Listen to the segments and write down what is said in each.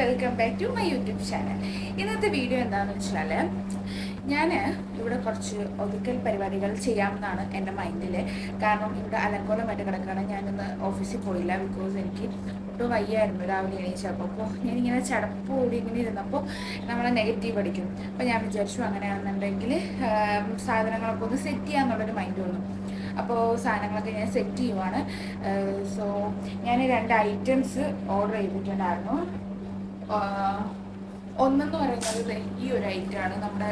Welcome back to my YouTube channel ഇന്നത്തെ video എന്താണെന്ന് വെച്ചാൽ ഞാൻ ഇവിടെ കുറച്ച് ഒതുക്കൽ പരിപാടികൾ ചെയ്യാമെന്നാണ് എന്റെ മൈൻഡിൽ കാരണം ഇവിടെ അലങ്കോലമായിട്ട് കിടക്കുകയാണ്. ഞാനിന്ന് ഓഫീസിൽ പോയില്ല ബിക്കോസ് എനിക്ക് ഒട്ടും വയ്യായിരുന്നു. രാവിലെ എണീച്ചപ്പോൾ അപ്പോൾ ഞാനിങ്ങനെ ചടപ്പ് കൂടി ഇങ്ങനെ ഇരുന്നപ്പോൾ നമ്മളെ നെഗറ്റീവ് അടിക്കും അപ്പോൾ ഞാൻ വിചാരിച്ചു അങ്ങനെയാണെന്നുണ്ടെങ്കിൽ സാധനങ്ങളൊക്കെ ഒന്ന് സെറ്റ് ചെയ്യാമെന്നുള്ളൊരു മൈൻഡ് വന്നു. അപ്പോൾ സാധനങ്ങളൊക്കെ ഞാൻ സെറ്റ് ചെയ്യുവാണ്. സോ ഞാൻ രണ്ട് ഐറ്റംസ് ഓർഡർ ചെയ്തിട്ടുണ്ടായിരുന്നു. ഒന്നെന്ന് പറയുന്നത് ഈ ഒരു ഐറ്റാണ് നമ്മുടെ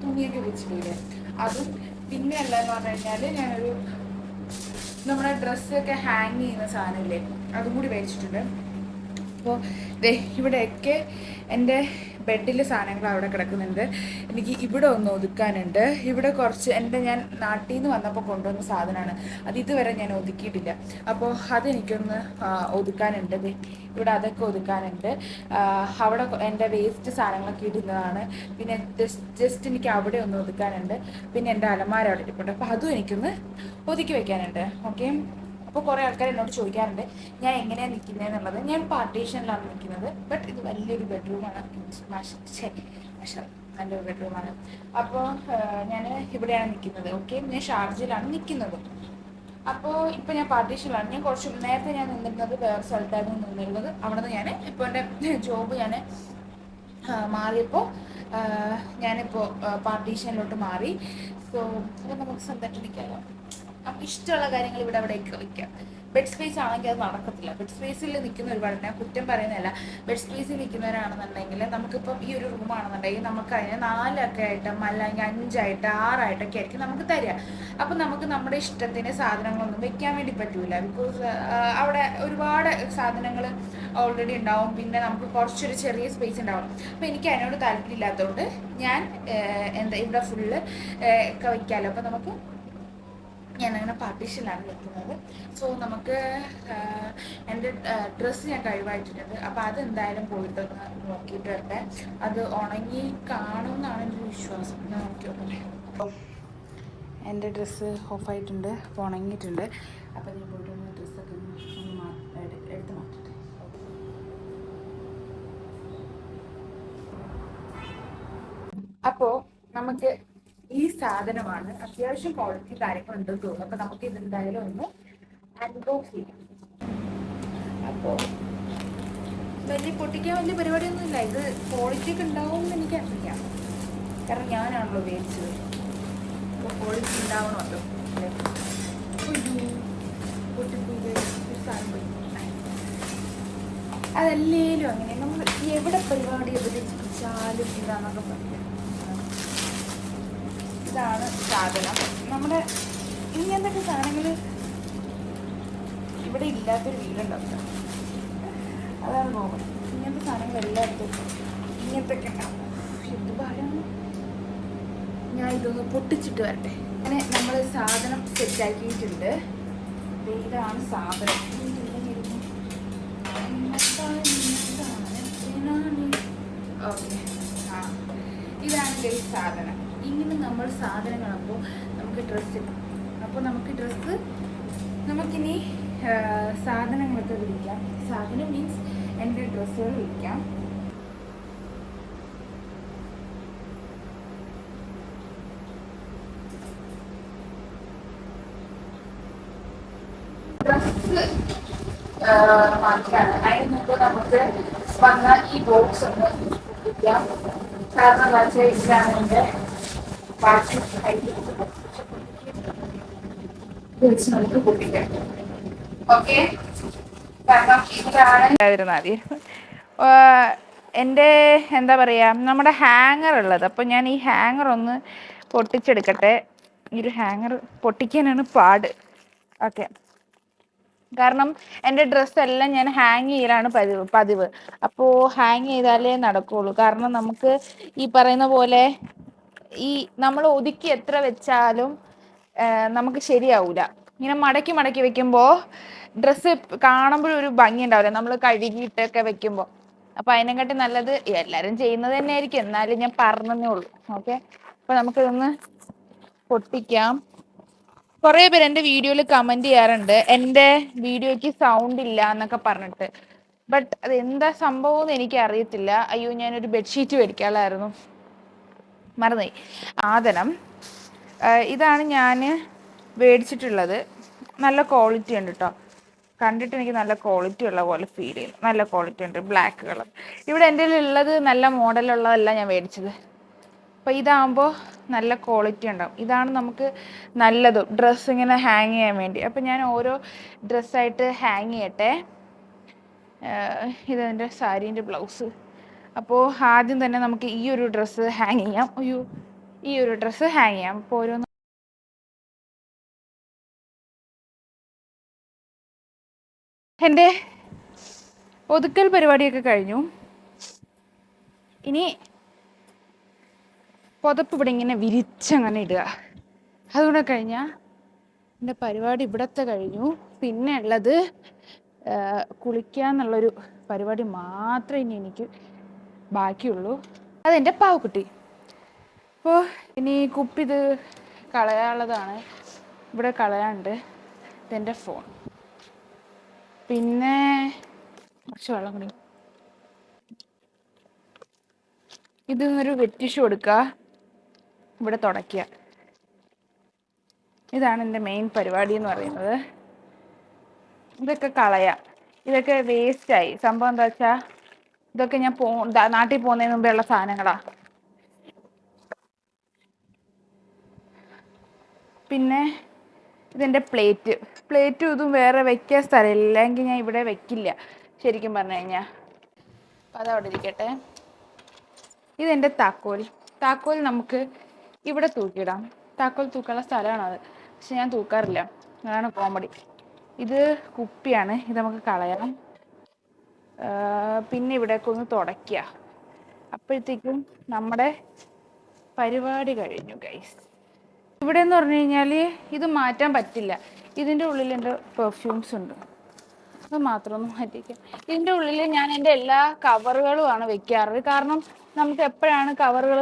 തുണിയൊക്കെ വെച്ചിട്ടില്ലേ അതും പിന്നെ അല്ല എന്ന് പറഞ്ഞു കഴിഞ്ഞാൽ ഞാനൊരു നമ്മുടെ ഡ്രസ്സൊക്കെ ഹാങ് ചെയ്യുന്ന സാധനമില്ലേ അതും കൂടി മേടിച്ചിട്ടുണ്ട് അപ്പോൾ ദേ ഇവിടെയൊക്കെ എന്റെ ബെഡിൽ സാധനങ്ങൾ അവിടെ കിടക്കുന്നുണ്ട്. എനിക്ക് ഇവിടെ ഒന്ന് ഒതുക്കാനുണ്ട്. ഇവിടെ കുറച്ച് എന്റെ ഞാൻ നാട്ടിൽ നിന്ന് വന്നപ്പോൾ കൊണ്ടുവന്ന സാധനമാണ്. അത് ഇതുവരെ ഞാൻ ഒതുക്കിയിട്ടില്ല. അപ്പോൾ അതെനിക്കൊന്ന് ഒതുക്കാനുണ്ട്. ഇവിടെ അതൊക്കെ ഒതുക്കാനുണ്ട്. അവിടെ എന്റെ വേസ്റ്റ് സാധനങ്ങളൊക്കെ ഇടുന്നതാണ്. പിന്നെ ജസ്റ്റ് എനിക്ക് അവിടെ ഒന്ന് ഒതുക്കാനുണ്ട്. പിന്നെ എന്റെ അലമാര അവിടെ ഇരിപ്പുണ്ട്. അപ്പോൾ അതും എനിക്കൊന്ന് ഒതുക്കി വെക്കാനുണ്ട്. ഓക്കെ? അപ്പോൾ കുറേ ആൾക്കാർ എന്നോട് ചോദിക്കാറുണ്ട് ഞാൻ എങ്ങനെയാണ് നിൽക്കുന്നത് എന്നുള്ളത്? ഞാൻ പാർട്ടീഷനിലാണ് നിൽക്കുന്നത് ബട്ട് ഇത് വലിയൊരു ബെഡ്റൂമാണ് നല്ലൊരു ബെഡ്റൂമാണ് അപ്പോൾ ഞാൻ ഇവിടെയാണ് നിൽക്കുന്നത് ഓക്കെ ഞാൻ ഷാർജയിലാണ് നിൽക്കുന്നത് അപ്പോൾ ഇപ്പോൾ ഞാൻ പാർട്ടീഷനിലാണ് ഞാൻ കുറച്ച് നേരത്തെ ഞാൻ നിന്നിരുന്നത് വേറെ സ്ഥലത്തായിരുന്നു നിന്നിരുന്നത്. അവിടെ നിന്ന് ഞാൻ ഇപ്പോൾ എന്റെ ജോബ് ഞാൻ മാറിയപ്പോൾ ഞാനിപ്പോൾ പാർട്ടീഷനിലോട്ട് മാറി. സോ നമുക്ക് സ്വന്തമായിട്ട് നമുക്ക് ഇഷ്ടമുള്ള കാര്യങ്ങൾ ഇവിടെ അവിടെയൊക്കെ വയ്ക്കാം ബെഡ് സ്പേസ് ആണെങ്കിൽ അത് നടക്കത്തില്ല. ബെഡ് സ്പേസിൽ നിൽക്കുന്ന ഒരുപാട് ഞാൻ കുറ്റം പറയുന്നതല്ല. ബെഡ് സ്പേസിൽ നിൽക്കുന്നവരാണെന്നുണ്ടെങ്കിൽ നമുക്കിപ്പം ഈ ഒരു റൂമാണെന്നുണ്ടെങ്കിൽ നമുക്ക് അതിന് നാലൊക്കെ ആയിട്ട് അല്ലെങ്കിൽ അഞ്ചായിട്ട് ആറായിട്ടൊക്കെ ആയിരിക്കും നമുക്ക് തരിക. അപ്പം നമുക്ക് നമ്മുടെ ഇഷ്ടത്തിന് സാധനങ്ങളൊന്നും വെക്കാൻ വേണ്ടി പറ്റൂല. ബിക്കോസ് അവിടെ ഒരുപാട് സാധനങ്ങൾ ഓൾറെഡി ഉണ്ടാവും. പിന്നെ നമുക്ക് കുറച്ചൊരു ചെറിയ സ്പേസ് ഉണ്ടാവും. അപ്പോൾ എനിക്ക് അതിനോട് താല്പര്യമില്ലാത്തതുകൊണ്ട് ഞാൻ എന്താ ഇവിടെ ഫുള്ള് ഒക്കെ വയ്ക്കാമല്ലോ അപ്പോൾ നമുക്ക് ഞാൻ അങ്ങനെ പാർട്ടീഷനിലാണ് നിൽക്കുന്നത് സോ നമുക്ക് എന്റെ ഡ്രസ്സ് ഞാൻ കഴിവായിട്ടിട്ടുണ്ട് അപ്പോൾ അത് എന്തായാലും പോയിട്ടൊന്ന് നോക്കിയിട്ട് വരട്ടെ. അത് ഉണങ്ങി കാണുമെന്നാണ് എന്റെ വിശ്വാസം. ഞാൻ നോക്കിയോട്ടെ എന്റെ ഡ്രസ്സ് ഓഫായിട്ടുണ്ട് അപ്പോൾ ഉണങ്ങിയിട്ടുണ്ട്. അപ്പോൾ ഞാൻ പോയിട്ട് ഒന്ന് ഡ്രസ്സൊക്കെ ഒന്ന് എടുത്ത് മാറ്റട്ടെ. അപ്പോൾ നമുക്ക് ഈ സാധനമാണ്. അത്യാവശ്യം ക്വാളിറ്റി കാര്യങ്ങളുണ്ടെന്ന് തോന്നുന്നു. അപ്പൊ നമുക്ക് ഇത് എന്തായാലും ഒന്ന് അൺബോക്സ് ചെയ്യാം. അപ്പോ വലിയ പൊട്ടിക്കാൻ വലിയ പരിപാടിയൊന്നുമില്ല ഇത് ക്വാളിറ്റി ഒക്കെ ഉണ്ടാവും എന്ന് എനിക്ക് എനിക്കറിയാം കാരണം ഞാനാണല്ലോ ഉപയോഗിച്ചത് അപ്പോൾ ക്വാളിറ്റി ഉണ്ടാവണമല്ലോ. അതല്ലേലും അങ്ങനെ. നമ്മൾ എവിടെ പരിപാടി അവതരിപ്പിച്ചാലും ഇതാണെന്നൊക്കെ പറയാം ഇതാണ് സാധനം. നമ്മുടെ ഇങ്ങനത്തെ സാധനങ്ങൾ ഇവിടെ ഇല്ലാത്തൊരു വീടുണ്ടാവില്ല അതാണ് നോക്കണം ഇങ്ങനത്തെ സാധനങ്ങൾ എല്ലായിടത്തും ഇങ്ങനത്തെ ഒക്കെ ഉണ്ടാവും? ഇത് ഞാൻ ഇതൊന്ന് പൊട്ടിച്ചിട്ട് വരട്ടെ. അങ്ങനെ നമ്മൾ സാധനം സെറ്റാക്കിയിട്ടുണ്ട് ഇതാണ് സാധനം. ഓക്കെ. ആ. ഇതാണ് ഈ സാധനം. ഇങ്ങനെ നമ്മൾ സാധനങ്ങൾ അപ്പോൾ നമുക്ക് ഡ്രസ്സ് അപ്പോൾ നമുക്ക് ഡ്രസ്സ് നമുക്കിനി സാധനങ്ങളൊക്കെ വിളിക്കാം. സാധനം മീൻസ് എന്റെ ഡ്രസ്സുകൾ വിളിക്കാം. ഡ്രസ്സ് നമുക്ക് വന്ന ഈ ബോക്സ് ഒന്ന് കാരണം എന്താ വെച്ചാൽ ബാക്കി കാരണം എന്റെ എന്താ പറയുക നമ്മുടെ ഹാങ്ങർ ഉള്ളത്. അപ്പോൾ ഞാൻ ഈ ഹാങ്ങർ ഒന്ന് പൊട്ടിച്ചെടുക്കട്ടെ. ഈ ഒരു ഹാങ്ങർ പൊട്ടിക്കാനാണ് പാട്. ഓക്കെ. കാരണം എന്റെ ഡ്രസ്സെല്ലാം ഞാൻ ഹാങ് ചെയ്യലാണ് പതിവ് പതിവ്. അപ്പോൾ ഹാങ് ചെയ്താലേ നടക്കുകയുള്ളൂ കാരണം നമുക്ക് ഈ പറയുന്ന പോലെ ഈ നമ്മൾ ഒതുക്കി എത്ര വെച്ചാലും നമുക്ക് ശരിയാവൂല. ഇങ്ങനെ മടക്കി മടക്കി വെക്കുമ്പോൾ ഡ്രസ്സ് കാണുമ്പോഴും ഒരു ഭംഗി ഉണ്ടാവില്ല. നമ്മൾ കഴുകിയിട്ടൊക്കെ വെക്കുമ്പോൾ അപ്പോൾ അതിനെക്കാട്ടി നല്ലത് എല്ലാവരും ചെയ്യുന്നത് തന്നെ ആയിരിക്കും എന്നാലും ഞാൻ പറഞ്ഞതേ ഉള്ളൂ. ഓക്കെ? അപ്പോൾ നമുക്കിതൊന്ന് പൊട്ടിക്കാം. കുറേ പേര് എന്റെ വീഡിയോയിൽ കമന്റ് ചെയ്യാറുണ്ട്. എന്റെ വീഡിയോയ്ക്ക് സൗണ്ട് ഇല്ല എന്നൊക്കെ പറഞ്ഞിട്ട്. ബട്ട് അത് എന്താ സംഭവം എന്ന് എനിക്ക് അറിയത്തില്ല അയ്യോ ഞാനൊരു ബെഡ്ഷീറ്റ് മേടിക്കാനുള്ളായിരുന്നു മറന്നുപോയി ആദനം ഇതാണ് ഞാൻ മേടിച്ചിട്ടുള്ളത്. നല്ല ക്വാളിറ്റി ഉണ്ട് കേട്ടോ കണ്ടിട്ട് എനിക്ക് നല്ല ക്വാളിറ്റി ഉള്ള പോലെ ഫീൽ ചെയ്യുന്നു നല്ല ക്വാളിറ്റി ഉണ്ട് ബ്ലാക്ക് കളർ ഇവിടെ എന്റെ ഉള്ളത് നല്ല മോഡലുള്ളതല്ല ഞാൻ മേടിച്ചത്. അപ്പോൾ ഇതാകുമ്പോൾ നല്ല ക്വാളിറ്റി ഉണ്ടാവും. ഇതാണ് നമുക്ക് നല്ലതും. ഡ്രസ്സ് ഇങ്ങനെ ഹാങ് ചെയ്യാൻ വേണ്ടി. അപ്പോൾ ഞാൻ ഓരോ ഡ്രസ്സായിട്ട് ഹാങ് ചെയ്യട്ടെ. ഇതെന്റെ സാരീന്റെ ബ്ലൗസ് അപ്പോൾ ആദ്യം തന്നെ നമുക്ക് ഈ ഒരു ഡ്രസ്സ് ഹാങ് ചെയ്യാം. അയ്യോ ഈ ഒരു ഡ്രസ്സ് ഹാങ് ചെയ്യാം. അപ്പോൾ ഓരോന്ന് എന്റെ ഒതുക്കൽ പരിപാടിയൊക്കെ കഴിഞ്ഞു. ഇനി പുതപ്പ് ഇവിടെ ഇങ്ങനെ വിരിച്ചങ്ങനെ ഇടുക. അതുകൂടെ കഴിഞ്ഞാൽ എന്റെ പരിപാടി ഇവിടത്തെ കഴിഞ്ഞു. പിന്നെ ഉള്ളത് കുളിക്കുക എന്നുള്ളൊരു പരിപാടി മാത്രമേ ഇനി എനിക്ക് ബാക്കിയുള്ളൂ. അതെന്റെ പാവക്കുട്ടി. അപ്പോൾ ഇനി കുപ്പി ഇത് കളയാനുള്ളതാണ്. ഇവിടെ കളയാണ്ട് ഇതെന്റെ ഫോൺ. പിന്നെ കുറച്ച് വെള്ളം കൂടി. ഇത് ഒരു വെറ്റിഷ് കൊടുക്കുക ഇവിടെ തുടയ്ക്കുക. ഇതാണ് എന്റെ മെയിൻ പരിപാടി എന്ന് പറയുന്നത്. ഇതൊക്കെ കളയാം. ഇതൊക്കെ വേസ്റ്റായി സംഭവം എന്താ വെച്ചാൽ ഇതൊക്കെ ഞാൻ പോ നാട്ടിൽ പോകുന്നതിന് മുമ്പേ ഉള്ള സാധനങ്ങളാ. പിന്നെ ഇതിന്റെ പ്ലേറ്റ്. പ്ലേറ്റും ഇതും വേറെ വെക്കാൻ സ്ഥലമില്ല. എങ്കിൽ ഞാൻ ഇവിടെ വെക്കില്ല. ശരിക്കും പറഞ്ഞു കഴിഞ്ഞാൽ അപ്പം അതവിടെ ഇരിക്കട്ടെ. ഇതെന്റെ താക്കോൽ. താക്കോൽ നമുക്ക് ഇവിടെ തൂക്കിയിടാം. താക്കോൽ തൂക്കാനുള്ള സ്ഥലമാണ് അത്? പക്ഷെ ഞാൻ തൂക്കാറില്ല. അതാണ് കോമഡി. ഇത് കുപ്പിയാണ്. ഇത് നമുക്ക് കളയാം. പിന്നെ ഇവിടെയൊക്കെ ഒന്ന് തുടയ്ക്കുക അപ്പോഴത്തേക്കും നമ്മുടെ പരിപാടി കഴിഞ്ഞു ഗൈസ് ഇവിടെ എന്ന് പറഞ്ഞു കഴിഞ്ഞാൽ ഇത് മാറ്റാൻ പറ്റില്ല. ഇതിന്റെ ഉള്ളിൽ എന്റെ പെർഫ്യൂംസ് ഉണ്ട്. അത് മാത്രം ഒന്ന് മാറ്റിക്കാം. ഇതിന്റെ ഉള്ളിൽ ഞാൻ എന്റെ എല്ലാ കവറുകളുമാണ് വെക്കാറ് കാരണം നമുക്ക് എപ്പോഴാണ് കവറുകൾ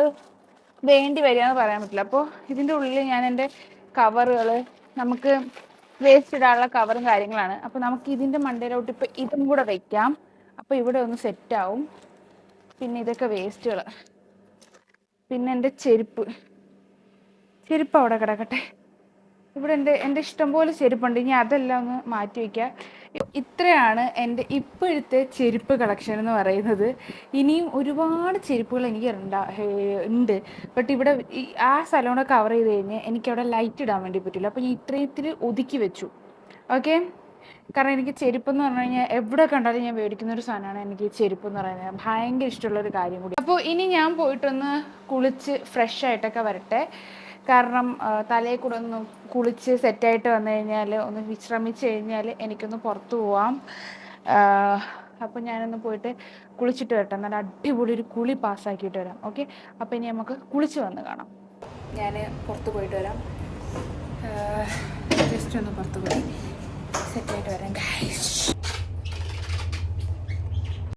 വേണ്ടി വരിക എന്ന് പറയാൻ പറ്റില്ല. അപ്പോൾ ഇതിന്റെ ഉള്ളിൽ ഞാൻ എന്റെ കവറുകൾ നമുക്ക് വേസ്റ്റ് ഇടാനുള്ള കവറും കാര്യങ്ങളാണ്. അപ്പോൾ നമുക്ക് ഇതിന്റെ മണ്ടയിലോട്ട് ഇപ്പോൾ ഇതും കൂടെ വെക്കാം. അപ്പോൾ ഇവിടെ ഒന്ന് സെറ്റാവും പിന്നെ ഇതൊക്കെ വേസ്റ്റുകൾ പിന്നെ എന്റെ ചെരുപ്പ്. ചെരുപ്പ് അവിടെ കിടക്കട്ടെ. ഇവിടെ എന്റെ എന്റെ ഇഷ്ടംപോലെ ചെരുപ്പുണ്ട്. ഇനി അതെല്ലാം ഒന്ന് മാറ്റി വയ്ക്കുക ഇത്രയാണ് എന്റെ ഇപ്പോഴത്തെ ചെരുപ്പ് കളക്ഷൻ എന്ന് പറയുന്നത്. ഇനിയും ഒരുപാട് ചെരുപ്പുകൾ എനിക്ക് ഉണ്ടാ ഉണ്ട്. ബട്ട് ഇവിടെ ആ സ്ഥലം കവർ ചെയ്ത് കഴിഞ്ഞ് എനിക്കവിടെ ലൈറ്റ് ഇടാൻ വേണ്ടി പറ്റില്ല. അപ്പോൾ ഞാൻ ഇത്രയും ഒതുക്കി വെച്ചു. ഓക്കെ കാരണം എനിക്ക് ചെരുപ്പ് എന്ന് പറഞ്ഞു കഴിഞ്ഞാൽ എവിടെ കണ്ടാലും ഞാൻ മേടിക്കുന്ന ഒരു സാധനമാണ് എനിക്ക് ചെരുപ്പ് എന്ന് പറയുന്നത്. ഭയങ്കര ഇഷ്ടമുള്ള ഒരു കാര്യം കൂടി. അപ്പോൾ ഇനി ഞാൻ പോയിട്ടൊന്ന് കുളിച്ച് ഫ്രഷ് ആയിട്ടൊക്കെ വരട്ടെ. കാരണം തലയിൽ കൂടെ ഒന്ന് കുളിച്ച് സെറ്റായിട്ട് വന്നു കഴിഞ്ഞാൽ ഒന്ന് വിശ്രമിച്ച് കഴിഞ്ഞാൽ എനിക്കൊന്ന് പുറത്ത് പോവാം. അപ്പോൾ ഞാനൊന്ന് പോയിട്ട് കുളിച്ചിട്ട് വരട്ടെ. നല്ല അടിപൊളി ഒരു കുളി പാസ്സാക്കിയിട്ട് വരാം. ഓക്കെ അപ്പോൾ ഇനി നമുക്ക് കുളിച്ച് വന്ന് കാണാം. ഞാൻ പുറത്ത് പോയിട്ട് വരാം. ജസ്റ്റ് ഒന്ന് പുറത്ത് പോയി. സെറ്റായിട്ട് വരാം ഗൈസ്